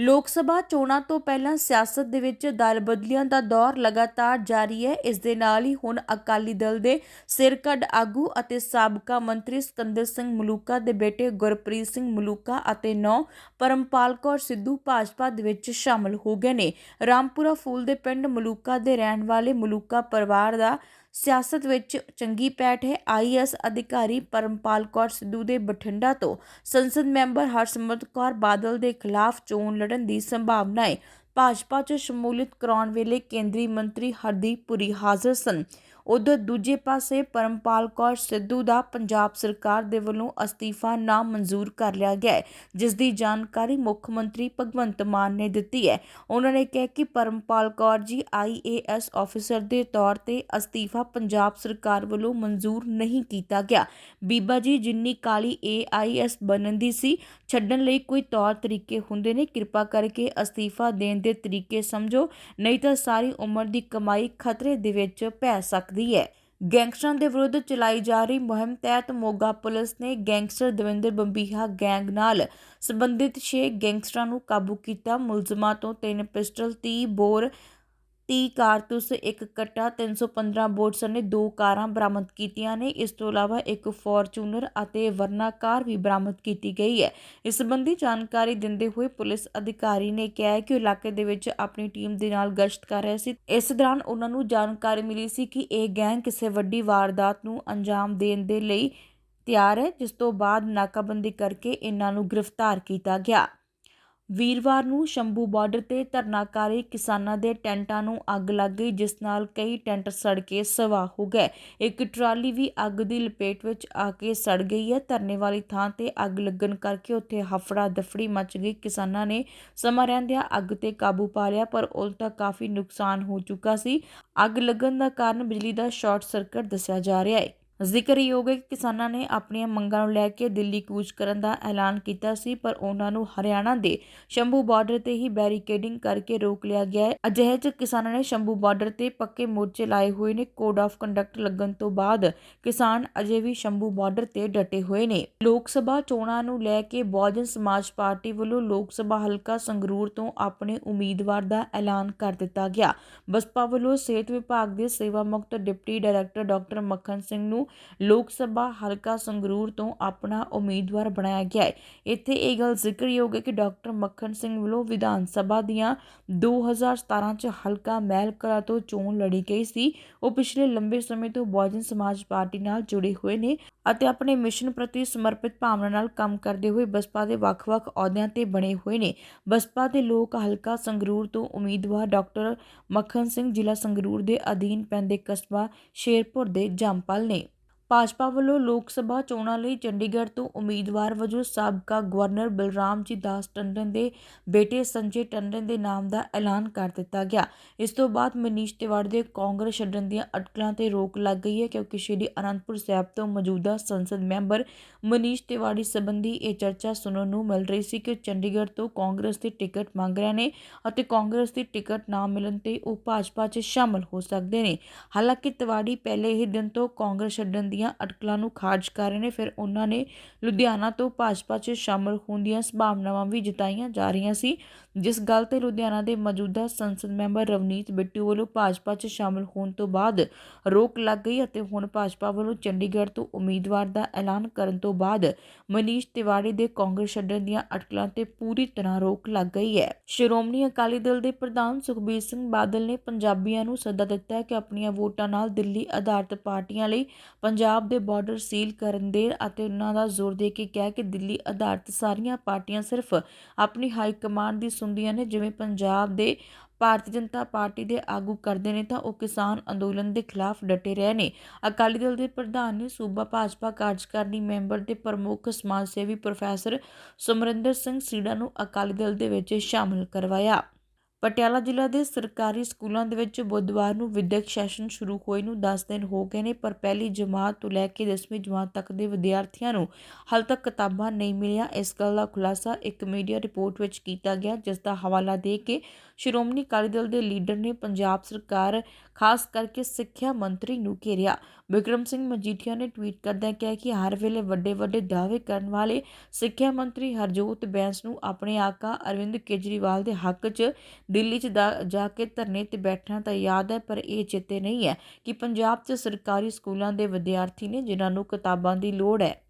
ਲੋਕ ਸਭਾ ਚੋਣਾਂ ਤੋਂ ਪਹਿਲਾਂ ਸਿਆਸਤ ਦੇ ਵਿੱਚ ਦਲ ਬਦਲੀਆਂ ਦਾ ਦੌਰ ਲਗਾਤਾਰ ਜਾਰੀ ਹੈ। ਇਸ ਦੇ ਨਾਲ ਹੀ ਹੁਣ ਅਕਾਲੀ ਦਲ ਦੇ ਸਿਰਕੱਢ ਆਗੂ ਅਤੇ ਸਾਬਕਾ ਮੰਤਰੀ ਸਿਕੰਦਰ ਸਿੰਘ ਮਲੂਕਾ ਦੇ ਬੇਟੇ ਗੁਰਪ੍ਰੀਤ ਸਿੰਘ ਮਲੂਕਾ ਅਤੇ ਨੌ ਪਰਮਪਾਲ ਕੌਰ ਸਿੱਧੂ ਭਾਜਪਾ ਦੇ ਵਿੱਚ ਸ਼ਾਮਲ ਹੋ ਗਏ ਨੇ। ਰਾਮਪੁਰਾ ਫੂਲ ਦੇ ਪਿੰਡ ਮਲੂਕਾ ਦੇ ਰਹਿਣ ਵਾਲੇ ਮਲੂਕਾ ਪਰਿਵਾਰ ਦਾ ਸਿਆਸਤ ਵਿੱਚ ਚੰਗੀ ਪੈਠ ਹੈ। ਆਈਐਸ ਅਧਿਕਾਰੀ ਪਰਮਪਾਲ ਕੌਰ ਸਿੱਧੂ ਦੇ ਬਠਿੰਡਾ ਤੋਂ ਸੰਸਦ ਮੈਂਬਰ ਹਰਸਿਮਰਤ ਕੌਰ ਬਾਦਲ ਦੇ ਖਿਲਾਫ ਚੋਣ ਲੜਨ ਦੀ ਸੰਭਾਵਨਾ ਹੈ ਭਾਜਪਾ 'ਚ ਸ਼ਮੂਲੀਅਤ ਕਰਾਉਣ ਵੇਲੇ ਕੇਂਦਰੀ ਮੰਤਰੀ ਹਰਦੀਪ ਪੁਰੀ ਹਾਜ਼ਰ ਸਨ। ਉਧਰ ਦੂਜੇ ਪਾਸੇ ਪਰਮਪਾਲ ਕੌਰ ਸਿੱਧੂ ਦਾ ਪੰਜਾਬ ਸਰਕਾਰ ਦੇ ਵੱਲੋਂ ਅਸਤੀਫਾ ਨਾ ਮਨਜ਼ੂਰ ਕਰ ਲਿਆ ਗਿਆ ਹੈ, ਜਿਸ ਦੀ ਜਾਣਕਾਰੀ ਮੁੱਖ ਮੰਤਰੀ ਭਗਵੰਤ ਮਾਨ ਨੇ ਦਿੱਤੀ ਹੈ। ਉਹਨਾਂ ਨੇ ਕਿਹਾ ਕਿ ਪਰਮਪਾਲ ਕੌਰ ਜੀ ਆਈਏਐਸ ਆਫੀਸਰ ਦੇ ਤੌਰ ਤੇ ਅਸਤੀਫਾ ਪੰਜਾਬ ਸਰਕਾਰ ਵੱਲੋਂ ਮਨਜ਼ੂਰ ਨਹੀਂ ਕੀਤਾ ਗਿਆ। ਬੀਬਾ ਜੀ, ਜਿੰਨੀ ਕਾਲੀ ਏਆਈਐਸ ਬਣਨ ਦੀ ਸੀ, ਛੱਡਣ ਲਈ ਕੋਈ ਤੌਰ ਤਰੀਕੇ ਹੁੰਦੇ ਨੇ, ਕਿਰਪਾ ਕਰਕੇ ਅਸਤੀਫਾ ਦੇਣ ਦੇ ਤਰੀਕੇ ਸਮਝੋ, ਨਹੀਂ ਤਾਂ ਸਾਰੀ ਉਮਰ ਦੀ ਕਮਾਈ ਖਤਰੇ ਦੇ ਵਿੱਚ ਪੈ ਸਕਦੀ ਹੈ। ਗੈਂਗਸਟਰਾਂ ਦੇ ਵਿਰੁੱਧ ਚਲਾਈ ਜਾ ਰਹੀ ਮੁਹਿੰਮ ਤਹਿਤ ਮੋਗਾ ਪੁਲਿਸ ਨੇ ਗੈਂਗਸਟਰ ਦਵਿੰਦਰ ਬੰਬੀਹਾ ਗੈਂਗ ਨਾਲ ਸੰਬੰਧਿਤ 6 ਗੈਂਗਸਟਰਾਂ ਨੂੰ ਕਾਬੂ ਕੀਤਾ। ਮੁਲਜ਼ਮਾਂ ਤੋਂ ਤਿੰਨ ਪਿਸਟਲ 30 ਬੋਰ ਤੀਹ ਕਾਰਤੂਸ ਇੱਕ ਕਟਾ 315 ਬੋਰ ਸਣੇ ਦੋ ਕਾਰਾਂ ਬਰਾਮਦ ਕੀਤੀਆਂ ਨੇ। ਇਸ ਤੋਂ ਇਲਾਵਾ ਇੱਕ ਫੋਰਚੂਨਰ ਅਤੇ ਵਰਨਾ ਕਾਰ ਵੀ ਬਰਾਮਦ ਕੀਤੀ ਗਈ ਹੈ। ਇਸ ਸੰਬੰਧੀ ਜਾਣਕਾਰੀ ਦਿੰਦੇ ਹੋਏ ਪੁਲਿਸ ਅਧਿਕਾਰੀ ਨੇ ਕਿਹਾ ਕਿ ਇਲਾਕੇ ਦੇ ਵਿੱਚ ਆਪਣੀ ਟੀਮ ਦੇ ਨਾਲ ਗਸ਼ਤ ਕਰ ਰਹੇ ਸੀ। ਇਸ ਦੌਰਾਨ ਉਹਨਾਂ ਨੂੰ ਜਾਣਕਾਰੀ ਮਿਲੀ ਸੀ ਕਿ ਇਹ ਗੈਂਗ ਕਿਸੇ ਵੱਡੀ ਵਾਰਦਾਤ ਨੂੰ ਅੰਜਾਮ ਦੇਣ ਦੇ ਲਈ ਤਿਆਰ ਹੈ, ਜਿਸ ਤੋਂ ਬਾਅਦ ਨਾਕਾਬੰਦੀ ਕਰਕੇ ਇਹਨਾਂ ਨੂੰ ਗ੍ਰਿਫਤਾਰ ਕੀਤਾ ਗਿਆ। ਵੀਰਵਾਰ ਨੂੰ ਸ਼ੰਭੂ ਬਾਰਡਰ ਤੇ ਧਰਨਾਕਾਰੀ ਕਿਸਾਨਾਂ ਦੇ ਟੈਂਟਾਂ ਨੂੰ ਅੱਗ ਲੱਗ ਗਈ, ਜਿਸ ਨਾਲ ਕਈ ਟੈਂਟ ਸੜ ਕੇ ਸਵਾਹ ਹੋ ਗਏ। ਇੱਕ ਟਰਾਲੀ ਵੀ ਅੱਗ ਦੀ ਲਪੇਟ ਵਿੱਚ ਆ ਕੇ ਸੜ ਗਈ ਹੈ। ਧਰਨੇ ਵਾਲੀ ਥਾਂ ਤੇ ਅੱਗ ਲੱਗਣ ਕਰਕੇ ਉੱਥੇ ਹਫੜਾ ਦਫੜੀ ਮਚ ਗਈ। ਕਿਸਾਨਾਂ ਨੇ ਸਮਾਂ ਰਹਿੰਦਿਆਂ ਅੱਗ ਤੇ ਕਾਬੂ ਪਾ ਲਿਆ, ਪਰ ਉਲਟਾ ਕਾਫੀ ਨੁਕਸਾਨ ਹੋ ਚੁੱਕਾ ਸੀ। ਅੱਗ ਲੱਗਣ ਦਾ ਕਾਰਨ ਬਿਜਲੀ ਦਾ ਸ਼ਾਰਟ ਸਰਕਟ ਦੱਸਿਆ ਜਾ ਰਿਹਾ ਹੈ। ਜ਼ਿਕਰਯੋਗ ਹੈ ਕਿ ਕਿਸਾਨਾਂ ਨੇ ਆਪਣੀਆਂ ਮੰਗਾਂ ਨੂੰ ਲੈ ਕੇ ਦਿੱਲੀ ਕੂਚ ਕਰਨ ਦਾ ਐਲਾਨ ਕੀਤਾ ਸੀ, ਪਰ ਉਹਨਾਂ ਨੂੰ ਹਰਿਆਣਾ ਦੇ ਸ਼ੰਭੂ ਬਾਰਡਰ ਤੇ ਹੀ ਬੈਰੀਕੇਡਿੰਗ ਕਰਕੇ ਰੋਕ ਲਿਆ ਗਿਆ ਹੈ। ਅਜਿਹੇ ਚ ਕਿਸਾਨਾਂ ਨੇ ਸ਼ੰਭੂ ਬਾਰਡਰ ਤੇ ਪੱਕੇ ਮੋਰਚੇ ਲਾਏ ਹੋਏ ਨੇ। ਕੋਡ ਆਫ ਕੰਡਕਟ ਲੱਗਣ ਤੋਂ ਬਾਅਦ ਕਿਸਾਨ ਅਜੇ ਵੀ ਸ਼ੰਭੂ ਬਾਰਡਰ ਤੇ ਡਟੇ ਹੋਏ ਨੇ। ਲੋਕ ਸਭਾ ਚੋਣਾਂ ਨੂੰ ਲੈ ਕੇ ਬਹੁਜਨ ਸਮਾਜ ਪਾਰਟੀ ਵੱਲੋਂ ਲੋਕ ਸਭਾ ਹਲਕਾ ਸੰਗਰੂਰ ਤੋਂ ਆਪਣੇ ਉਮੀਦਵਾਰ ਦਾ ਐਲਾਨ ਕਰ ਦਿੱਤਾ ਗਿਆ। ਬਸਪਾ ਵੱਲੋਂ ਸਿਹਤ ਵਿਭਾਗ ਦੇ ਸੇਵਾ ਮੁਕਤ deputy director doctor Makhan Singh ਨੂੰ ਲੋਕ ਸਭਾ ਹਲਕਾ ਸੰਗਰੂਰ ਤੋਂ ਆਪਣਾ ਉਮੀਦਵਾਰ ਬਣਾਇਆ ਗਿਆ ਹੈ। ਇੱਥੇ ਇਹ ਗੱਲ ਜ਼ਿਕਰਯੋਗ ਹੈ ਕਿ ਡਾਕਟਰ ਮੱਖਣ ਸਿੰਘ ਵੱਲੋਂ ਵਿਧਾਨ ਸਭਾ ਦੀਆਂ 2017 ਚ ਹਲਕਾ ਮਹਿਲਕਰਾ ਤੋਂ ਚੋਣ ਲੜੀ ਗਈ ਸੀ। ਉਹ ਪਿਛਲੇ ਲੰਬੇ ਸਮੇਂ ਤੋਂ ਬਹੁਜਨ ਸਮਾਜ ਪਾਰਟੀ ਨਾਲ ਜੁੜੇ ਹੋਏ ਨੇ ਅਤੇ ਆਪਣੇ ਮਿਸ਼ਨ ਪ੍ਰਤੀ ਸਮਰਪਿਤ ਭਾਵਨਾ ਨਾਲ ਕੰਮ ਕਰਦੇ ਹੋਏ ਬਸਪਾ ਦੇ ਵੱਖ-ਵੱਖ ਅਹੁਦਿਆਂ ਤੇ ਬਣੇ ਹੋਏ ਨੇ। ਬਸਪਾ ਦੇ ਲੋਕ ਹਲਕਾ ਸੰਗਰੂਰ ਤੋਂ ਉਮੀਦਵਾਰ ਡਾਕਟਰ ਮੱਖਣ ਸਿੰਘ ਜ਼ਿਲ੍ਹਾ ਸੰਗਰੂਰ ਦੇ ਅਧੀਨ ਪੈਂਦੇ ਕਸਬਾ ਸ਼ੇਰਪੁਰ ਦੇ ਜੰਪਲ ਨੇ। ਭਾਜਪਾ ਵੱਲੋਂ ਲੋਕ ਸਭਾ ਚੋਣਾਂ ਲਈ ਚੰਡੀਗੜ੍ਹ ਤੋਂ ਉਮੀਦਵਾਰ ਵਜੋਂ ਸਾਬਕਾ ਗਵਰਨਰ ਬਲਰਾਮ ਜੀ ਦਾਸ ਟੰਡਨ ਦੇ ਬੇਟੇ ਸੰਜੇ ਟੰਡਨ ਦੇ ਨਾਮ ਦਾ ਐਲਾਨ ਕਰ ਦਿੱਤਾ ਗਿਆ। ਇਸ ਤੋਂ ਬਾਅਦ ਮਨੀਸ਼ ਤਿਵਾੜੀ ਦੇ ਕਾਂਗਰਸ ਛੱਡਣ ਦੀਆਂ ਅਟਕਲਾਂ ਤੇ ਰੋਕ ਲੱਗ ਗਈ ਹੈ ਕਿਉਂਕਿ ਸ਼੍ਰੀ ਅਨੰਦਪੁਰ ਸਾਹਿਬ ਤੋਂ ਮੌਜੂਦਾ ਸੰਸਦ ਮੈਂਬਰ ਮਨੀਸ਼ ਤਿਵਾੜੀ ਸੰਬੰਧੀ ਇਹ ਚਰਚਾ ਸੁਣਨ ਨੂੰ ਮਿਲ ਰਹੀ ਸੀ ਕਿ ਚੰਡੀਗੜ੍ਹ ਤੋਂ ਕਾਂਗਰਸ ਦੀ ਟਿਕਟ ਮੰਗ ਰਹੇ ਨੇ ਅਤੇ ਕਾਂਗਰਸ ਦੀ ਟਿਕਟ ਨਾ ਮਿਲਣ ਤੇ ਉਹ ਭਾਜਪਾ 'ਚ ਸ਼ਾਮਲ ਹੋ ਸਕਦੇ ਨੇ। ਹਾਲਾਂਕਿ ਤਿਵਾੜੀ ਪਹਿਲੇ ਹੀ ਦਿਨ ਤੋਂ ਕਾਂਗਰਸ ਛੱਡਣ ਦੀ ਦੀਆਂ ਅਟਕਲਾਂ ਨੂੰ ਖਾਰਜ ਕਰ ਰਹੇ ਨੇ। ਫਿਰ ਉਹਨਾਂ ਨੇ ਲੁਧਿਆਣਾ ਤੋਂ ਭਾਜਪਾ 'ਚ ਸ਼ਾਮਲ ਹੋਣ ਦੀਆਂ ਸੰਭਾਵਨਾਵਾਂ ਵੀ ਜਤਾਈਆਂ ਜਾ ਰਹੀਆਂ ਸੀ। ਜਿਸ ਗੱਲ ਤੇ ਲੁਧਿਆਣਾ ਦੇ ਮੌਜੂਦਾ ਸੰਸਦ ਮੈਂਬਰ ਰਵਨੀਤ ਬਿੱਟੂ ਵੱਲੋਂ ਭਾਜਪਾ 'ਚ ਸ਼ਾਮਲ ਹੋਣ ਤੋਂ ਬਾਅਦ ਰੋਕ ਲੱਗ ਗਈ ਅਤੇ ਹੁਣ ਭਾਜਪਾ ਵੱਲੋਂ ਚੰਡੀਗੜ੍ਹ ਤੋਂ ਉਮੀਦਵਾਰ ਦਾ ਐਲਾਨ ਕਰਨ ਤੋਂ ਬਾਅਦ ਮਨੀਸ਼ ਤਿਵਾੜੀ ਦੇ ਕਾਂਗਰਸ ਛੱਡਣ ਦੀਆਂ ਅਟਕਲਾਂ ਤੇ ਪੂਰੀ ਤਰ੍ਹਾਂ ਰੋਕ ਲੱਗ ਗਈ ਹੈ। ਸ਼੍ਰੋਮਣੀ ਅਕਾਲੀ ਦਲ ਦੇ ਪ੍ਰਧਾਨ ਸੁਖਬੀਰ ਸਿੰਘ ਬਾਦਲ ਨੇ ਪੰਜਾਬੀਆਂ ਨੂੰ ਸੱਦਾ ਦਿੱਤਾ ਹੈ ਕਿ ਆਪਣੀਆਂ ਵੋਟਾਂ ਨਾਲ ਦਿੱਲੀ ਆਧਾਰਿਤ ਪਾਰਟੀਆਂ ਲਈ ਪੰਜਾਬ ਪੰਜਾਬ ਦੇ ਬਾਰਡਰ ਸੀਲ ਕਰਨ ਦੇ ਅਤੇ ਉਹਨਾਂ ਦਾ ਜ਼ੋਰ ਦੇ ਕੇ ਕਿਹਾ ਕਿ ਦਿੱਲੀ ਆਧਾਰਿਤ ਸਾਰੀਆਂ ਪਾਰਟੀਆਂ ਸਿਰਫ ਆਪਣੀ ਹਾਈ ਕਮਾਂਡ ਦੀ ਸੁਣਦੀਆਂ ਨੇ, ਜਿਵੇਂ ਪੰਜਾਬ ਦੇ ਭਾਰਤੀ ਜਨਤਾ ਪਾਰਟੀ ਦੇ ਆਗੂ ਕਰਦੇ ਨੇ ਤਾਂ ਉਹ ਕਿਸਾਨ ਅੰਦੋਲਨ ਦੇ ਖਿਲਾਫ ਡਟੇ ਰਹੇ ਨੇ। ਅਕਾਲੀ ਦਲ ਦੇ ਪ੍ਰਧਾਨ ਨੇ ਸੂਬਾ ਭਾਜਪਾ ਕਾਰਜਕਾਰਨੀ ਮੈਂਬਰ ਦੇ ਪ੍ਰਮੁੱਖ ਸਮਾਜ ਸੇਵੀ ਪ੍ਰੋਫੈਸਰ ਸਮਰਿੰਦਰ ਸਿੰਘ ਸੀੜਾ ਨੂੰ ਅਕਾਲੀ ਦਲ ਦੇ ਵਿੱਚ ਸ਼ਾਮਲ ਕਰਵਾਇਆ। ਪਟਿਆਲਾ ਜ਼ਿਲ੍ਹਾ ਦੇ ਸਰਕਾਰੀ ਸਕੂਲਾਂ ਦੇ ਵਿੱਚ ਬੁੱਧਵਾਰ ਨੂੰ ਵਿਦਿਅਕ ਸੈਸ਼ਨ ਸ਼ੁਰੂ ਹੋਏ ਨੂੰ 10 ਦਿਨ ਹੋ ਗਏ ਨੇ, ਪਰ ਪਹਿਲੀ ਜਮਾਤ ਤੋਂ ਲੈ ਕੇ 10ਵੀਂ ਜਮਾਤ ਤੱਕ ਦੇ ਵਿਦਿਆਰਥੀਆਂ ਨੂੰ ਹਾਲ ਤੱਕ ਕਿਤਾਬਾਂ ਨਹੀਂ ਮਿਲੀਆਂ। ਇਸ ਗੱਲ ਦਾ ਖੁਲਾਸਾ ਇੱਕ ਮੀਡੀਆ ਰਿਪੋਰਟ ਵਿੱਚ ਕੀਤਾ ਗਿਆ ਜਿਸ ਦਾ ਹਵਾਲਾ ਦੇ ਕੇ ਸ਼੍ਰੋਮਣੀ ਅਕਾਲੀ ਦਲ ਦੇ ਲੀਡਰ ਨੇ ਪੰਜਾਬ ਸਰਕਾਰ ਖਾਸ ਕਰਕੇ ਸਿੱਖਿਆ ਮੰਤਰੀ ਨੂੰ ਘੇਰਿਆ। ਵਿਕਰਮ ਸਿੰਘ ਮਜੀਠੀਆ ਨੇ ਟਵੀਟ ਕਰਦਿਆਂ ਕਿਹਾ ਕਿ ਹਰ ਵੇਲੇ ਵੱਡੇ ਵੱਡੇ ਦਾਅਵੇ ਕਰਨ ਵਾਲੇ ਸਿੱਖਿਆ ਮੰਤਰੀ ਹਰਜੋਤ ਬੈਂਸ ਨੂੰ ਆਪਣੇ ਆਕਾ ਅਰਵਿੰਦ ਕੇਜਰੀਵਾਲ ਦੇ ਹੱਕ 'ਚ ਦਿੱਲੀ 'ਚ ਦਾ- ਜਾ ਕੇ ਧਰਨੇ ਤੇ ਬੈਠਣਾ ਤਾਂ ਯਾਦ ਹੈ, ਪਰ ਇਹ ਚੇਤੇ ਨਹੀਂ ਹੈ ਕਿ ਪੰਜਾਬ 'ਚ ਸਰਕਾਰੀ ਸਕੂਲਾਂ ਦੇ ਵਿਦਿਆਰਥੀ ਨੇ ਜਿਨ੍ਹਾਂ ਨੂੰ ਕਿਤਾਬਾਂ ਦੀ ਲੋੜ ਹੈ।